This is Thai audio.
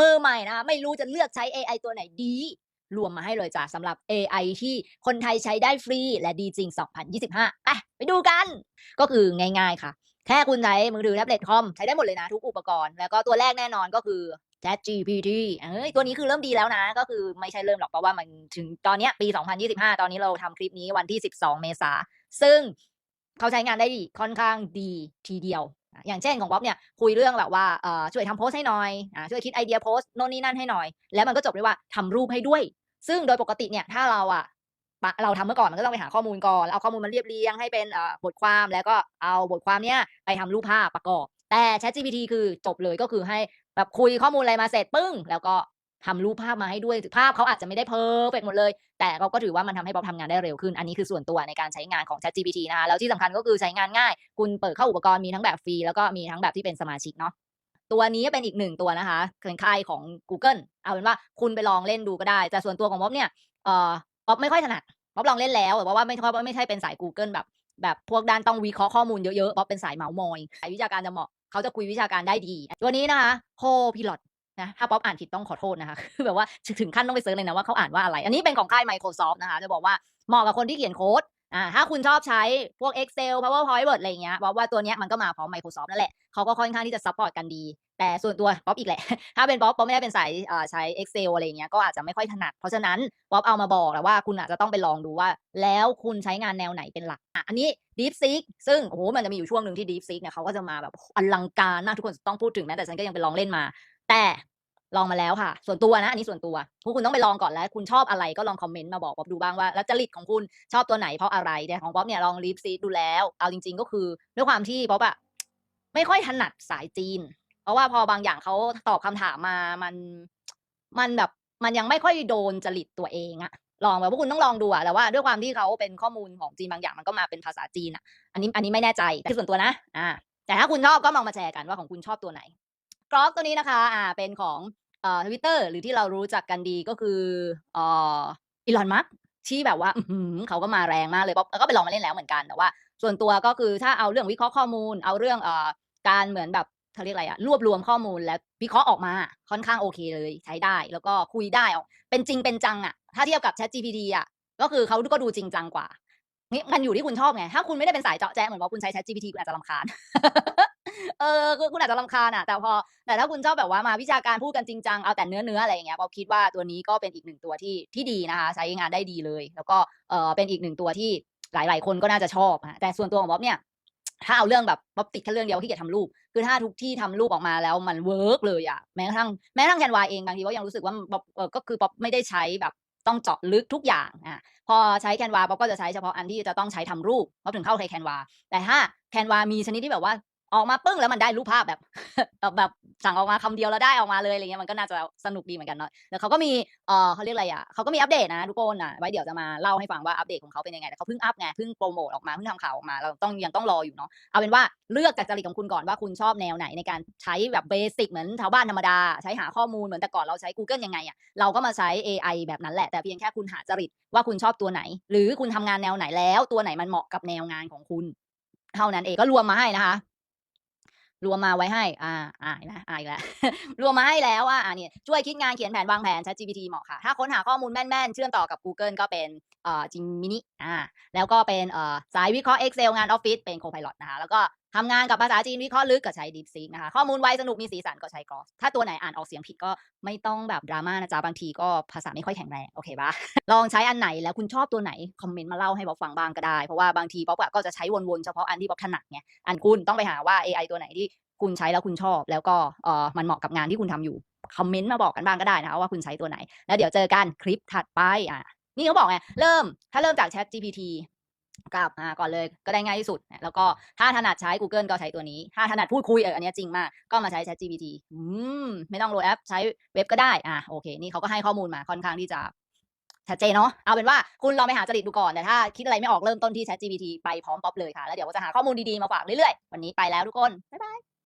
มือใหม่นะคะไม่รู้จะเลือกใช้ AI ตัวไหนดี รวมมาให้เลยจ้ะสำหรับ AI ที่คนไทยใช้ได้ฟรี และดีจริง 2025ไปไปดูกัน ก็คือง่าย ๆค่ะ แค่คุณใช้มือถือแท็บเล็ตคอมใช้ได้หมดเลยนะทุกอุปกรณ์ แล้วก็ตัวแรกแน่นอนก็คือ Chat GPT เอ้ยตัวนี้คือเริ่มดีแล้วนะ ก็คือไม่ใช่เริ่มหรอกเพราะว่ามันถึงตอนนี้ปี 2025 ตอนนี้เราทำคลิปนี้วันที่ 12 เมษาซึ่งเขาใช้งานได้ค่อนข้างดีทีเดียว อย่างเช่นของป๊อปเนี่ยคุยเรื่องแบบว่าช่วยทำโพสให้หน่อยช่วยคิดไอเดียโพสโน่นนี่นั่นให้หน่อย แล้วมันก็จบด้วยว่าทำรูปให้ด้วย ซึ่งโดยปกติเนี่ยถ้าเราอะปะเราทำเมื่อก่อนมันก็ต้องไปหาข้อมูลก่อนแล้วเอาข้อมูลมาเรียบเรียงให้เป็นบทความแล้วก็เอาบทความเนี้ยไปทำรูปภาพประกอบแต่ ChatGPT คือจบเลยก็คือให้แบบคุยข้อมูลอะไรมาเสร็จปึ้ง แล้วก็ ทำรูปภาพมาให้ด้วยภาพเขาอาจจะไม่ได้เพอร์เฟกหมดเลย แต่เราก็ถือว่ามันทำให้ป๊อปทำงานได้เร็วขึ้น อันนี้คือส่วนตัวในการใช้งานของ ChatGPT นะคะแล้วที่สำคัญก็คือใช้งานง่าย คุณเปิดเข้าอุปกรณ์มีทั้งแบบฟรีแล้วก็มีทั้งแบบที่เป็นสมาชิกเนาะตัวนี้เป็นอีกหนึ่งตัวนะคะเป็นค่ายของ Google เอาเป็นว่าคุณไปลองเล่นดูก็ได้ แต่ส่วนตัวของป๊อปเนี่ยเออป๊อปไม่ค่อยถนัดป๊อปลองเล่นแล้วแต่ว่าไม่เพราะไม่ใช่เป็นสาย Google แบบ แบบพวกด้านต้องวิเคราะห์ข้อมูลเยอะๆป๊อปเป็นสายเมาส์มอยสายวิชาการจะเหมาะเขาจะคุยวิชาการได้ดี ตัวนี้นะคะโคพิลอต นะถ้าป๊อปอ่านผิดต้องขอโทษนะคะคือแบบว่าถึงขั้นต้องไปเซิร์ชเลยนะว่าเขาอ่านว่าอะไร อันนี้เป็นของค่าย Microsoft นะคะ จะบอกว่าเหมาะกับคนที่เขียนโค้ดอ่าถ้าคุณชอบใช้พวก Excel PowerPoint Word อะไรเงี้ยป๊อปว่าตัวเนี้ยมันก็มาพร้อม Microsoft นั่นแหละเขาก็ค่อนข้างที่จะซัพพอร์ตกันดี แต่ส่วนตัวป๊อปอีกแหละ ถ้าเป็นป๊อปป๊อปไม่ได้เป็นสายใช้ Excel อะไรเงี้ยก็อาจจะไม่ค่อยถนัด เพราะฉะนั้นป๊อปเอามาบอกและว่าคุณอาจจะต้องไปลองดูว่า แล้วคุณใช้งานแนวไหนเป็นหลักอะอันนี้ DeepSeek ซึ่งโอ้โหมันจะมีอยู่ช่วงหนึ่งที่ DeepSeek เนี่ยเขาก็จะมาแบบอลังการมากทุกคนต้องพูดถึงแม้แต่ฉันก็ยังไปลองเล่นมา แต่ลองมาแล้วค่ะ ส่วนตัวนะ อันนี้ส่วนตัวพวกคุณต้องไปลองก่อนแล้ว คุณชอบอะไรก็ลองคอมเมนต์มาบอกป๊อปดูบ้างว่า แล้วจริตของคุณชอบตัวไหนเพราะอะไรแต่ของป๊อปเนี่ยลอง DeepSeek ดูแล้ว เอาจริง ๆ ก็คือด้วยความที่ป๊อปอะไม่ค่อยถนัดสายจีน เพราะว่าพอบางอย่างเขาตอบคำถามมามันมันแบบมันยังไม่ค่อยโดนจริตตัวเองอะลองแบบพวกคุณต้องลองดูอะแต่ว่าด้วยความที่เขาเป็นข้อมูลของจีนบางอย่างมันก็มาเป็นภาษาจีนอะอันนี้อันนี้ไม่แน่ใจคือส่วนตัวนะ อ่า แต่ถ้าคุณชอบก็ลองมาแชร์กันว่าของคุณชอบตัวไหน กรอกตัวนี้นะคะอ่าเป็นของเอ่อทวิตเตอร์หรือที่เรารู้จักกันดีก็คือเอ่ออีลอนมัสที่แบบว่าเขาก็มาแรงมากเลยป๊อปก็ไปลองมาเล่นแล้วเหมือนกันแต่ว่า ส่วนตัวก็คือถ้าเอาเรื่องวิเคราะห์ข้อมูล เอาเรื่องเอ่อการเหมือนแบบเขาเรียกอะไรอะรวบรวมข้อมูลแล้ววิเคราะห์ออกมาค่อนข้างโอเคเลยใช้ได้ แล้วก็คุยได้ออกเป็นจริงเป็นจังอะถ้าเทียบกับ ChatGPT อะก็คือเขาก็ดูจริงจังกว่านี่มันอยู่ที่คุณชอบไง ถ้าคุณไม่ได้เป็นสายเจาะแจ๊ะเหมือนว่าคุณใช้ ChatGPT คุณอาจจะรำคาญ เออคือคุณอาจจะรำคาญอะแต่พอแต่ถ้าคุณชอบแบบว่ามาวิชาการพูดกันจริงจังเอาแต่เนื้อเนื้ออะไรอย่างเงี้ยป๊อปคิดว่าตัวนี้ก็เป็นอีกหนึ่งตัวที่ที่ดีนะคะ ใช้งานได้ดีเลย แล้วก็เออเป็นอีกหนึ่งตัวที่หลาย ๆ คนก็น่าจะชอบอะแต่ส่วนตัวของป๊อปเนี่ยถ้าเอาเรื่องแบบป๊อปติดแค่เรื่องเดียวที่จะทำรูป คือถ้าทุกที่ทำรูปออกมาแล้วมันเวิร์กเลยอะแม้กระทั่งแม้กระทั่งแคนวาเองบางทีก็ยังรู้สึกว่าป๊อปเออก็คือป๊อปไม่ได้ใช้แบบต้องเจาะลึกทุกอย่างอะพอใช้แคนวาป๊อปก็จะใช้เฉพาะอันที่จะต้องใช้ทำรูปป๊อปถึงเข้าใช้แคนวาแต่ถ้าแคนวามีชนิดที่แบบว่า ออกมาปึ้งแล้วมันได้รูปภาพแบบ แบบสั่งออกมาคำเดียวแล้วได้ออกมาเลยอะไรเงี้ยมันก็น่าจะสนุกดีเหมือนกันเนาะแล้วเขาก็มีเออเขาเรียกอะไรอะเขาก็มีอัปเดตนะทุกคนอะไว้เดี๋ยวจะมาเล่าให้ฟังว่าอัปเดตของเขาเป็นยังไงแต่เขาเพิ่งอัพไงเพิ่งโปรโมทออกมาเพิ่งทำข่าวออกมาเราต้องยังต้องรออยู่เนาะเอาเป็นว่าเลือกจากจริตของคุณก่อนว่าคุณชอบแนวไหนในการใช้แบบเบสิกเหมือนชาวบ้านธรรมดาใช้หาข้อมูลเหมือนแต่ก่อนเราใช้ Google ยังไงอะเราก็มาใช้ AI แบบนั้นแหละแต่เพียงแค่คุณหาจริตว่าคุณชอบตัวไหน หรือคุณทำงานแนวไหนแล้ว ตัวไหนมันเหมาะกับแนวงานของคุณเท่านั้นเองก็รวมมาให้นะคะ รวมมาไว้ให้ อ่า อ่านะอ่าอีกแล้ว รวมมาให้แล้วว่าอ่าเนี่ย ช่วยคิดงานเขียนแผนวางแผน ChatGPT เหมาะค่ะ ถ้าค้นหาข้อมูลแม่น ๆ เชื่อมต่อกับ Google ก็เป็น เอ่อ Gemini อ่า แล้วก็เป็น เอ่อ สายวิเคราะห์ Excel งานออฟฟิศ เป็น Copilot นะคะ แล้วก็ ทำงานกับภาษาจีนวิเคราะห์ลึกก็ใช้ DeepSeek นะคะข้อมูลไวสนุกมีสีสันก็ใช้ Grox ถ้าตัวไหนอ่านออกเสียงผิดก็ไม่ต้องแบบดราม่านะจ๊ะบางทีก็ภาษาไม่ค่อยแข็งแรงโอเคปะลองใช้อันไหนแล้วคุณชอบตัวไหนคอมเมนต์มาเล่าให้บ๊อบฟังบ้างก็ได้ เพราะว่าบางทีบ๊อบก็จะใช้วนๆเฉพาะอันที่บ๊อบถนัดไงอันคุณต้องไปหาว่า AI ตัวไหนที่คุณใช้แล้วคุณชอบ แล้วก็เออมันเหมาะกับงานที่คุณทำอยู่คอมเมนต์มาบอกกันบ้างก็ได้นะคะว่าคุณใช้ตัวไหน แล้วเดี๋ยวเจอกันคลิปถัดไปอะนี่เขาบอกไงเริ่มถ้าเริ่มจาก Chat GPT กับอ่าก่อนเลยก็ได้ง่ายที่สุด แล้วก็ถ้าถนัดใช้ Google ก็ใช้ตัวนี้ ถ้าถนัดพูดคุยเอออันนี้จริงมาก ก็มาใช้ Chat GPT อืมไม่ต้องโหลดแอป ใช้เว็บก็ได้อะโอเคนี่เขาก็ให้ข้อมูลมาค่อนข้างที่จะชัดเจนเนาะเอาเป็นว่าคุณลองไปหาจริตดูก่อนแต่ถ้าคิดอะไรไม่ออกเริ่มต้นที่ Chat GPT ไปพร้อมป๊อปเลยค่ะ แล้วเดี๋ยวจะหาข้อมูลดีๆมาฝากเรื่อยๆ วันนี้ไปแล้วทุกคน บ๊ายบาย